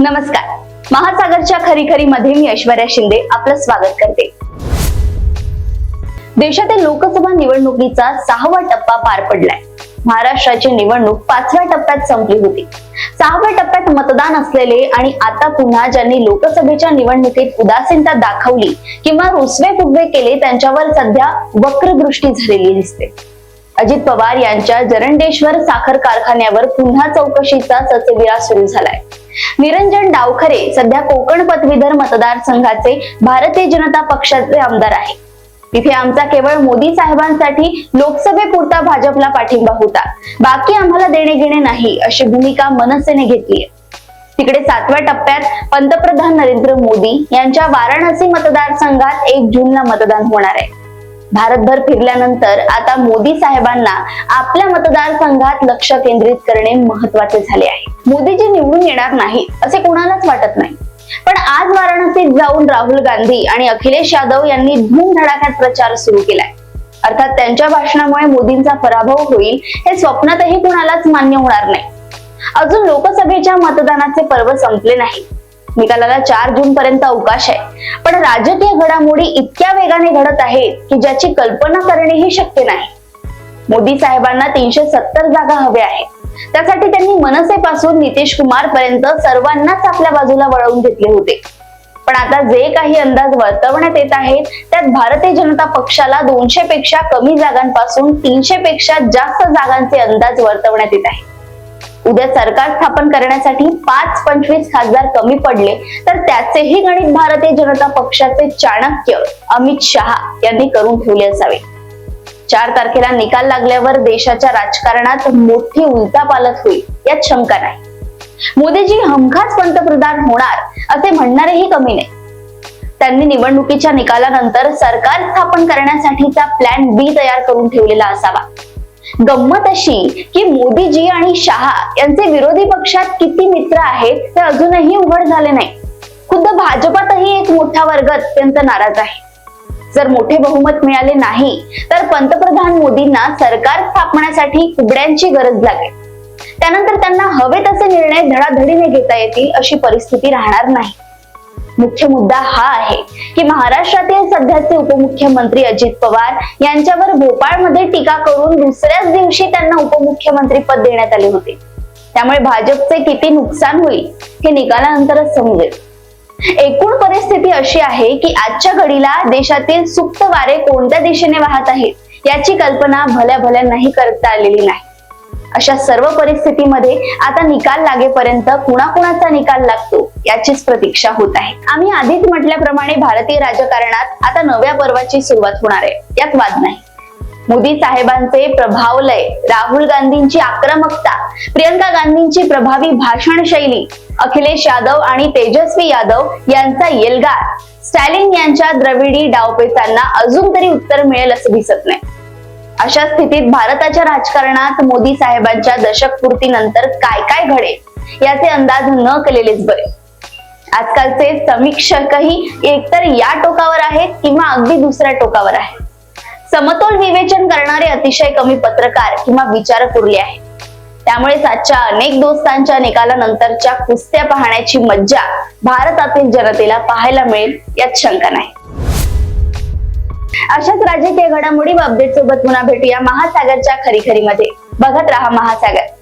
नमस्कार. महासागरच्या खरी खरी मध्ये मी ऐश्वर्या शिंदे आपलं स्वागत करते. देशातील लोकसभा निवडणुकीचा सहावा टप्पा पार पडलाय. महाराष्ट्राची निवडणूक पाचव्या टप्प्यात संपली होती. सहाव्या टप्प्यात मतदान असलेले आणि आता पुन्हा ज्यांनी लोकसभेच्या निवडणुकीत उदासीनता दाखवली किंवा रुसवे फुगवे केले त्यांच्यावर सध्या वक्रदृष्टी झालेली दिसते. अजित पवार यांच्या जरंडेश्वर साखर कारखान्यावर पुन्हा चौकशीचा ससेविरा सुरू झालाय. निरंजन डावखरे सध्या कोकण पदवीधर मतदारसंघाचे भारतीय जनता पक्षाचे आमदार आहे तिथे आमचा केवळ मोदी साहेबांसाठी लोकसभेपुरता भाजपला पाठिंबा होता. बाकी आम्हाला देणे घेणे नाही अशी भूमिका मनसेने घेतली तिकडे सातव्या टप्प्यात पंतप्रधान नरेंद्र मोदी यांच्या वाराणसी मतदारसंघात एक जूनला मतदान होणार आहे. भारतभर फिरल्यानंतर आता मोदी साहेबांना आपल्या मतदारसंघात लक्ष केंद्रित करणे महत्त्वाचे झाले आहे. मोदीजी निवडून येणार नाही असे कोणालाच वाटत नाही. पण आज वाराणसीत जाऊन राहुल गांधी आणि अखिलेश यादव यांनी धूमधडाक्यात प्रचार सुरू केलाय. अर्थात त्यांच्या भाषणामुळे मोदींचा पराभव होईल हे स्वप्नातही कुणालाच मान्य होणार नाही. अजून लोकसभेच्या मतदानाचे पर्व संपले नाही. निकालाला चार जून पर्यंत अवकाश आहे. पण राजकीय घडामोडी इतक्या वेगाने घडत आहेत की ज्याची कल्पना करणेही शक्य नाही. मोदी साहेबांना तीनशे सत्तर जागा हव्या आहेत. त्यासाठी त्यांनी मनसेपासून नितीश कुमार पर्यंत सर्वांनाच आपल्या बाजूला वळवून घेतले होते. पण आता जे काही अंदाज वर्तवण्यात येत आहेत त्यात भारतीय जनता पक्षाला दोनशे पेक्षा कमी जागांपासून तीनशे पेक्षा जास्त जागांचे अंदाज वर्तवण्यात येत आहेत. उद्या सरकार स्थापन करण्यासाठी पाच पंचवीस खासदार कमी पडले तर त्याचेही गणित भारतीय जनता पक्षाचे चाणक्य अमित शहा यांनी करून ठेवले असावे. चार तारखेला निकाल लागल्यावर देशाच्या राजकारणात मोठी उलटापालट होईल यात शंका नाही. मोदीजी हमखास पंतप्रधान होणार असे म्हणणारेही कमी नाही. त्यांनी निवडणुकीच्या निकालानंतर सरकार स्थापन करण्यासाठीचा प्लॅन बी तयार करून ठेवलेला असावा. गंमत अशी की मोदीजी आणि शहा यांचे विरोधी पक्षात किती मित्र आहेत ते अजूनही उघड झाले नाही. खुद्द भाजपातही एक मोठा वर्ग अत्यंत नाराज आहे. जर मोठे बहुमत मिळाले नाही तर पंतप्रधान मोदींना सरकार स्थापण्यासाठी कुबड्यांची गरज लागेल. त्यानंतर त्यांना हवे तसे निर्णय धडाधडीने घेता येतील अशी परिस्थिती राहणार नाही. मुख्य मुद्दा हा आहे की महाराष्ट्रातील सध्याचे उपमुख्यमंत्री अजित पवार यांच्यावर भोपाळमध्ये टीका करून दुसऱ्याच दिवशी त्यांना उपमुख्यमंत्री पद देण्यात आले होते. त्यामुळे भाजपचे किती नुकसान होईल हे निकालानंतरच समजेल. एकूण परिस्थिती अशी आहे की आजच्या घडीला देशातील सुप्त वारे कोणत्या दिशेने वाहत आहेत याची कल्पना भल्या भल्या नाही करता आलेली नाही. अशा सर्व परिस्थितीमध्ये आता निकाल लागेपर्यंत कुणाकुणाचा निकाल लागतो? याचीच प्रतीक्षा होत आहे. आम्ही आधीच म्हटल्याप्रमाणे भारतीय राजकारणात आता नव्या पर्वाची सुरुवात होणार आहे. यात वाद नाही. मोदी साहेबांचे प्रभावलय राहुल गांधींची आक्रमकता प्रियंका गांधींची प्रभावी भाषण शैली अखिलेश यादव आणि तेजस्वी यादव यांचा येलगार. स्टॅलिन यांच्या द्रविडी डावपेचांना अजून तरी उत्तर मिळेल असं दिसत नाही. अशा स्थितीत भारताच्या राजकारणात मोदी साहेबांच्या दशकपूर्तीनंतर काय काय घडेल? याचे अंदाज न केलेलेच बरे. आजकालचे समीक्षकही एकतर या टोकावर आहेत किंवा अगदी दुसऱ्या टोकावर आहेत. समतोल विवेचन करणारे अतिशय कमी पत्रकार किंवा विचारक उरले आहेत. त्यामुळेच आजच्या अनेक दोस्तांच्या निकालानंतरच्या कुस्त्या पाहण्याची मज्जा भारतातील जनतेला पाहायला मिळेल यात शंका नाही. अशाच राजकीय घडामोडी व अपडेट सोबत पुन्हा भेटूया महासागरच्या खरी मध्ये बघत राहा महासागर.